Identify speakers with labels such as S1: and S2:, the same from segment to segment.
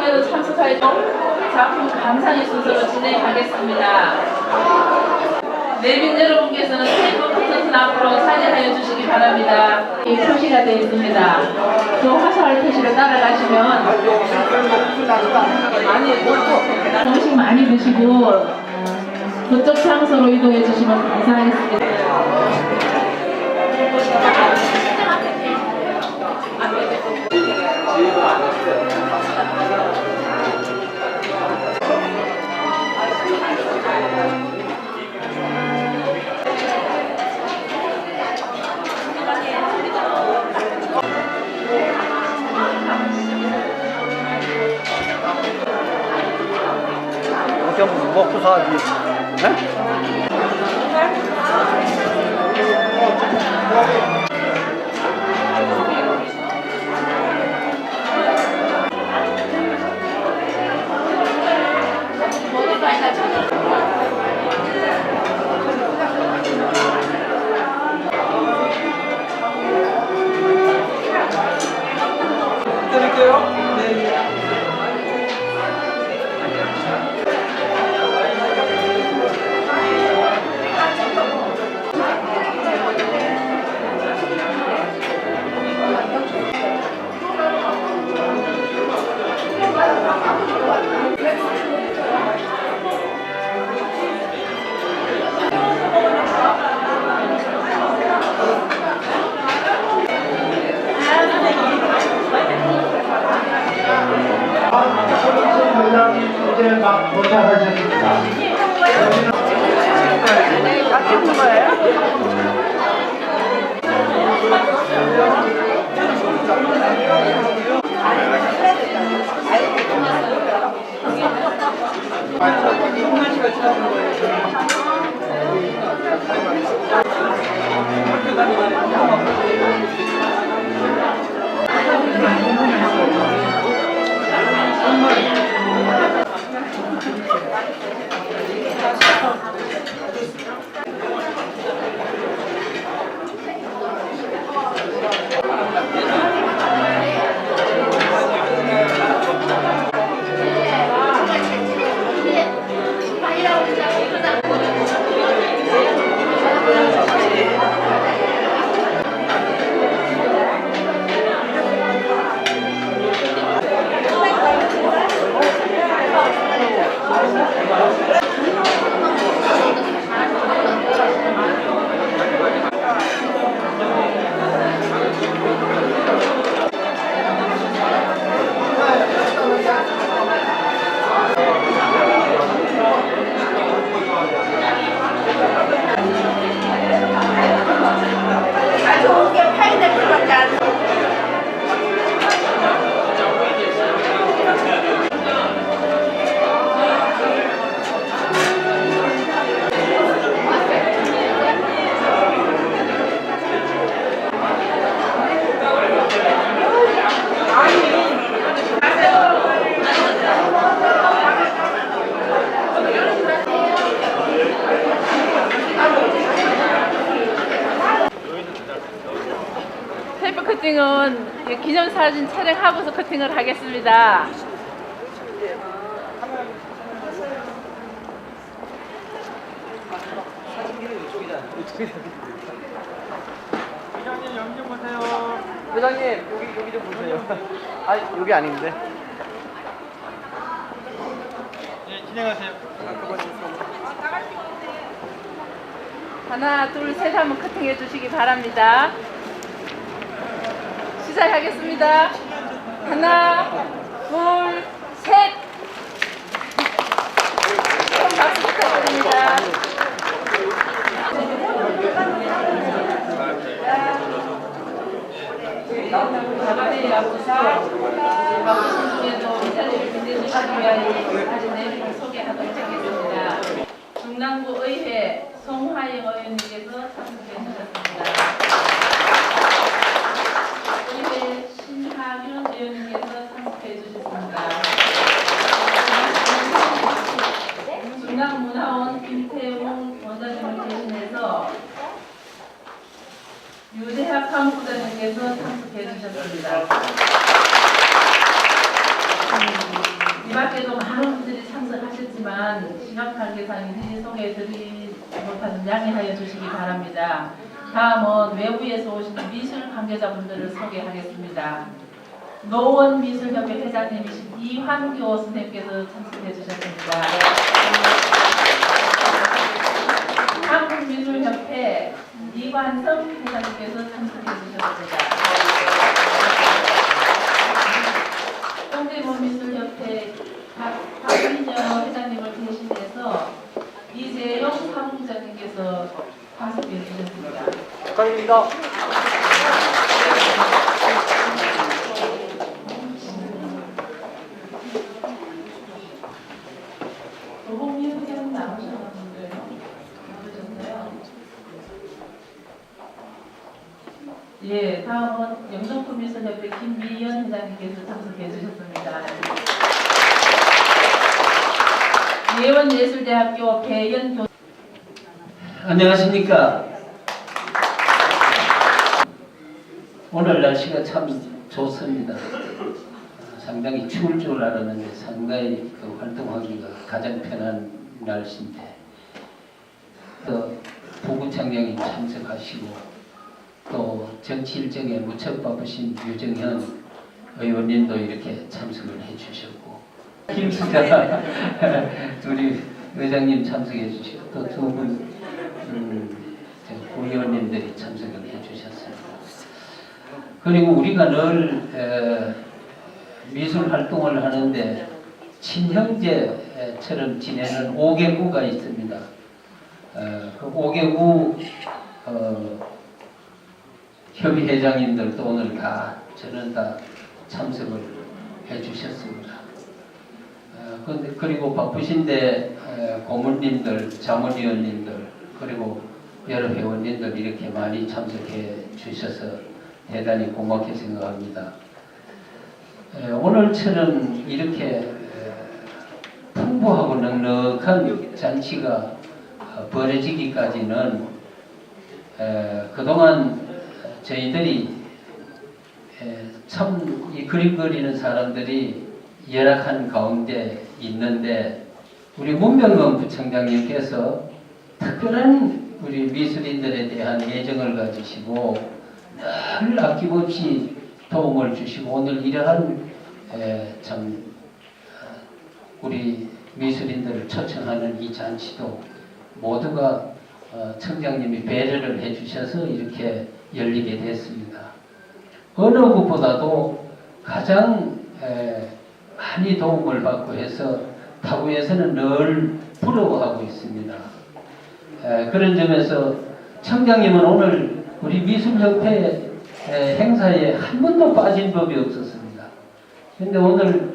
S1: 모두 참석하여 작품 감상의 순서로 진행하겠습니다. 내빈 여러분께서는 테이프 버튼 앞으로 사진하여 주시기 바랍니다. 이 표시가 되어 있습니다. 그 화살 표시를 따라가시면 음식 많이 드시고 그쪽 장소로 이동해 주시면 감사하겠습니다.
S2: 회장님 이제 막 도착하셨습니다.
S3: 아
S1: 커팅은 기념사진 촬영하고서 커팅을 하겠습니다.
S4: 회장님 여기 좀 보세요. 회장님 여기 여기 좀 보세요. 아 여기 아닌데. 네 진행하세요.
S1: 하나, 둘, 셋 하면 커팅해 주시기 바랍니다. 시작하겠습니다. 하나, 둘, 셋. 큰 박수 부탁드립니다. 자바리 앞부사 바쁘신 중에도 이 자리를 빛내주시기 위하여 아직 내용을 소개하도록 하겠습니다. 중남구 의회 송화영 의원님께서 참석해 주셨습니다. 의회 의원님께서 참석해 주셨습니다. 중남문화원 김태웅 원장님을 대신해서 유대학 사무부장님께서 참석해 주셨습니다. 음, 많지만 시간 관계상인지 소개해 드리지 못하는 양해하여 주시기 바랍니다. 다음은 외부에서 오신 미술 관계자분들을 소개하겠습니다. 노원 미술협회 회장님이신 이환교 선생님께서 참석해 주셨습니다. 한국미술협회 이관성 회장님께서 참석해 주셨습니다. 동대문미술협회 박- 박민여 회장님을 대신해서 이재용 사무장님께서 참석해 주셨습니다.
S4: 축하드립니다.
S1: 회장님께서 참석해 주셨습니다. 예원예술대학교 배연 교
S5: 안녕하십니까. 오늘 날씨가 참 좋습니다. 아, 상당히 추울 줄 알았는데 상당히 그 활동하기가 가장 편한 날씨인데 또 부구청장님 참석하시고 또 정치 일정에 무척 바쁘신 유정현 의원님도 이렇게 참석을 해주셨고 김수자 둘이 의장님 참석해 주시고 또 두분 음, 저 국회의원님들이 참석을 해주셨습니다. 그리고 우리가 늘 에, 미술 활동을 하는데 친형제처럼 지내는 5개구가 있습니다. 어, 그 5개구 어, 협의회장님들도 오늘 다 저는 다 참석을 해주셨습니다. 어, 그리고 바쁘신데 에, 고문님들, 자문위원님들 그리고 여러 회원님들 이렇게 많이 참석해 주셔서 대단히 고맙게 생각합니다. 에, 오늘처럼 이렇게 에, 풍부하고 넉넉한 잔치가 어, 벌어지기까지는 에, 그동안 저희들이 참 이 그림 그리는 사람들이 열악한 가운데 있는데 우리 문명건 부청장님께서 특별한 우리 미술인들에 대한 애정을 가지시고 늘 아낌없이 도움을 주시고 오늘 이러한 에, 참 어, 우리 미술인들을 초청하는 이 잔치도 모두가 어, 청장님이 배려를 해주셔서 이렇게 열리게 됐습니다. 어느 것보다도 가장 에, 많이 도움을 받고 해서 타구에서는 늘 부러워하고 있습니다. 에, 그런 점에서 청장님은 오늘 우리 미술 협회 에, 행사에 한 번도 빠진 법이 없었습니다. 근데 오늘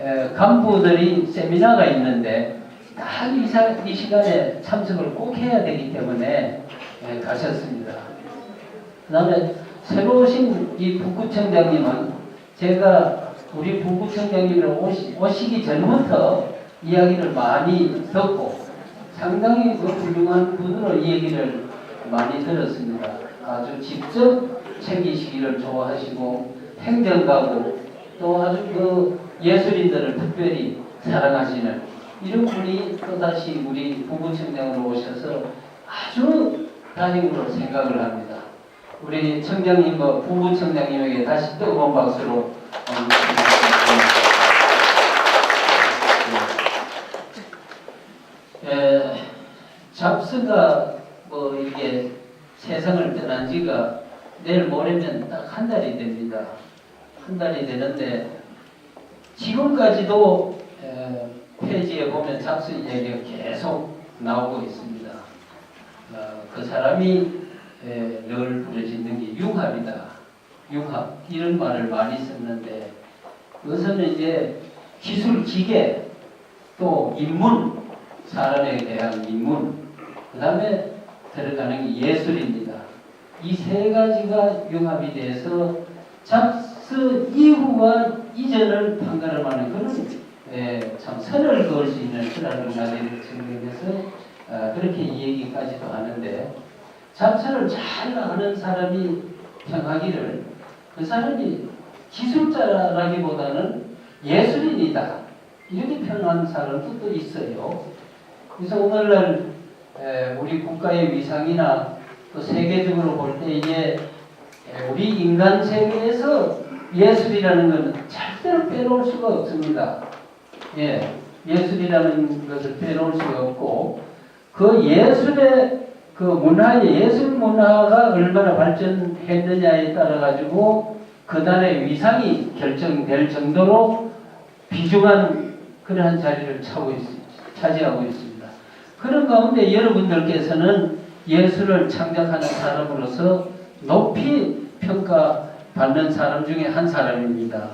S5: 에, 간부들이 세미나가 있는데 딱이 이 시간에 참석을 꼭 해야 되기 때문에 에, 가셨습니다. 그 다음에 새로 오신 이 부구청장님은 제가 우리 부구청장님을 오시, 오시기 전부터 이야기를 많이 듣고 상당히 그 훌륭한 분으로 이 얘기를 많이 들었습니다. 아주 직접 챙기시기를 좋아하시고 행정가고 또 아주 그 예술인들을 특별히 사랑하시는 이런 분이 또다시 우리 부구청장으로 오셔서 아주 다행으로 생각을 합니다. 우리 청장님과 부부 청장님에게 다시 뜨거운 박수로 에, 잡스가 뭐 이게 세상을 떠난 지가 내일 모레면 딱 한 달이 됩니다. 한 달이 되는데 지금까지도 에, 페이지에 보면 잡스 이야기가 계속 나오고 있습니다. 어, 그 사람이 에, 늘 부르짖는 게 융합이다. 융합 이런 말을 많이 썼는데 그것은 이제 기술 기계 또 인문 사람에 대한 인문 그 다음에 들어가는 게 예술입니다. 이 세 가지가 융합이 돼서 잡스 이후와 이전을 판가름하는 그런 에, 참 선을 그을 수 있는 그런 문화를 증명해서 어, 그렇게 이 얘기까지도 하는데 잡사를 잘 아는 사람이 평하기를 그 사람이 기술자라기보다는 예술인이다 이렇게 표현하는 사람도 또 있어요. 그래서 오늘날 에, 우리 국가의 위상이나 또 세계적으로 볼때 에, 우리 인간 세계에서 예술이라는 것은 절대로 빼놓을 수가 없습니다. 예, 예술이라는 것을 빼놓을 수가 없고 그 예술의 그 문화의 예술 문화가 얼마나 발전했느냐에 따라 가지고 그날의 위상이 결정될 정도로 비중한 그러한 자리를 차고 있, 차지하고 있습니다. 그런 가운데 여러분들께서는 예술을 창작하는 사람으로서 높이 평가받는 사람 중에 한 사람입니다.